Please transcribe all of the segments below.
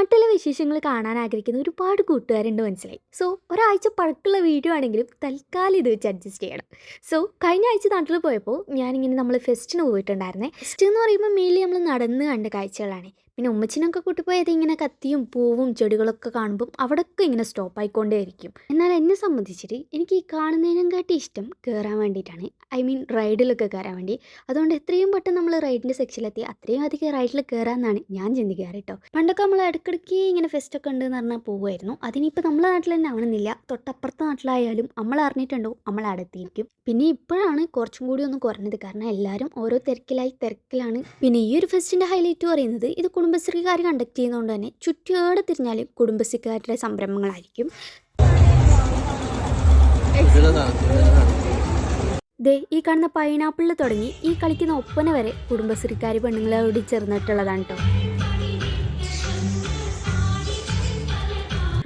നാട്ടിലെ വിശേഷങ്ങൾ കാണാൻ ആഗ്രഹിക്കുന്ന ഒരുപാട് കൂട്ടുകാരുണ്ട് മനസ്സിലായി. സോ ഒരാഴ്ച പഴക്കുള്ള വീഡിയോ ആണെങ്കിലും തൽക്കാലം ഇത് വെച്ച് അഡ്ജസ്റ്റ് ചെയ്യണം. സോ കഴിഞ്ഞ ആഴ്ച നാട്ടിൽ പോയപ്പോൾ ഞാനിങ്ങനെ നമ്മൾ ഫെസ്റ്റിന് പോയിട്ടുണ്ടായിരുന്നേ. ഫെസ്റ്റ് എന്ന് പറയുമ്പോൾ മെയിൻലി നമ്മൾ നടന്ന് കണ്ട കാഴ്ചകളാണ്. പിന്നെ ഉമ്മച്ചിനൊക്കെ കൂട്ടിപ്പോയത് ഇങ്ങനെ കത്തിയും പൂവും ചെടികളൊക്കെ കാണുമ്പം അവിടെയൊക്കെ ഇങ്ങനെ സ്റ്റോപ്പ് ആയിക്കൊണ്ടേയിരിക്കും. എന്നാൽ എന്നെ സംബന്ധിച്ചിട്ട് എനിക്ക് ഈ കാണുന്നതിനും കാട്ടി ഇഷ്ടം കയറാൻ വേണ്ടിയിട്ടാണ്. ഐ മീൻ റൈഡിലൊക്കെ കയറാൻ വേണ്ടി. അതുകൊണ്ട് എത്രയും പെട്ടെന്ന് നമ്മൾ റൈഡിന്റെ സെക്ഷനിലെത്തി അത്രയും അധികം റൈഡിൽ കയറാമെന്നാണ് ഞാൻ ചിന്തിക്കാറ് കേട്ടോ പണ്ടൊക്കെ നമ്മൾ ഇടയ്ക്കിടയ്ക്ക് ഇങ്ങനെ ഫെസ്റ്റൊക്കെ ഉണ്ട് എന്ന് പറഞ്ഞാൽ പോകുമായിരുന്നു അതിനിപ്പോൾ നമ്മളെ നാട്ടിൽ തന്നെ ആവണമെന്നില്ല. തൊട്ടപ്പുറത്തെ നാട്ടിലായാലും നമ്മൾ അറിഞ്ഞിട്ടുണ്ടോ നമ്മൾ അവിടെ എത്തിയിരിക്കും. പിന്നെ ഇപ്പോഴാണ് കുറച്ചും കൂടി ഒന്ന് കുറഞ്ഞത്. കാരണം എല്ലാവരും ഓരോ തിരക്കിലായി തിരക്കിലാണ്. പിന്നെ ഈ ഒരു ഫെസ്റ്റിന്റെ ഹൈലൈറ്റ് പറയുന്നത് ഇത് കുടുംബശ്രീക്കാർ കണ്ടക്ട് ചെയ്യുന്നതുകൊണ്ട് തന്നെ ചുറ്റോടെ തിരിഞ്ഞാലും കുടുംബശ്രീക്കാരുടെ സംരംഭങ്ങളായിരിക്കും. ദേ ഈ കാണുന്ന പൈനാപ്പിളിൽ തുടങ്ങി ഈ കളിക്കുന്ന ഒപ്പന വരെ കുടുംബശ്രീക്കാർ പെണ്ണുങ്ങളോട് ചേർന്നിട്ടുള്ളതാണ് കേട്ടോ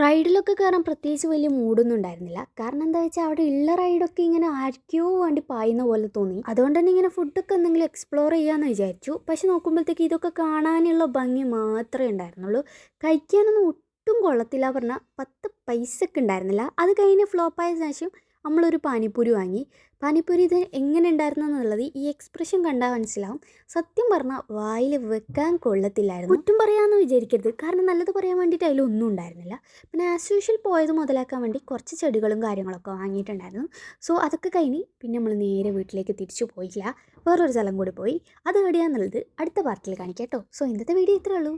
റൈഡിലൊക്കെ കയറാൻ പ്രത്യേകിച്ച് വലിയ മൂഡൊന്നും ഉണ്ടായിരുന്നില്ല. കാരണം എന്താ വെച്ചാൽ അവിടെ ഉള്ള റൈഡൊക്കെ ഇങ്ങനെ ആർക്കോ വേണ്ടി പായുന്ന പോലെ തോന്നി. അതുകൊണ്ട് തന്നെ ഇങ്ങനെ ഫുഡൊക്കെ എന്തെങ്കിലും എക്സ്പ്ലോർ ചെയ്യാമെന്ന് വിചാരിച്ചു. പക്ഷെ നോക്കുമ്പോഴത്തേക്ക് ഇതൊക്കെ കാണാനുള്ള ഭംഗി മാത്രമേ ഉണ്ടായിരുന്നുള്ളൂ. കഴിക്കാനൊന്നും ഒട്ടും കൊള്ളത്തില്ല പറഞ്ഞാൽ പത്ത് പൈസക്ക് ഉണ്ടായിരുന്നില്ല. അത് കഴിഞ്ഞ് ഫ്ലോപ്പായ ശേഷം നമ്മളൊരു പാനിപ്പൂരി വാങ്ങി. പാനിപ്പൂരി ഇത് എങ്ങനെ ഉണ്ടായിരുന്നു എന്നുള്ളത് ഈ എക്സ്പ്രഷൻ കണ്ടാൽ മനസ്സിലാവും. സത്യം പറഞ്ഞാൽ വായിൽ വെക്കാൻ കൊള്ളത്തില്ലായിരുന്നു. കുറ്റം പറയാമെന്ന് വിചാരിക്കരുത്. കാരണം നല്ലത് പറയാൻ വേണ്ടിയിട്ട് അതിലൊന്നും ഉണ്ടായിരുന്നില്ല. പിന്നെ ആസ് യൂഷ്വൽ പോയത് മുതലാക്കാൻ വേണ്ടി കുറച്ച് ചെടികളും കാര്യങ്ങളൊക്കെ വാങ്ങിയിട്ടുണ്ടായിരുന്നു. സോ അതൊക്കെ കഴിഞ്ഞ് പിന്നെ നമ്മൾ നേരെ വീട്ടിലേക്ക് തിരിച്ചു പോയില്ല. വേറൊരു സ്ഥലം കൂടി പോയി. അത് എവിടെയാണെന്നുള്ളത് അടുത്ത പാർട്ടിൽ കാണിക്കാം കേട്ടോ. സോ ഇന്നത്തെ വീഡിയോ ഇത്രയേ ഉള്ളൂ.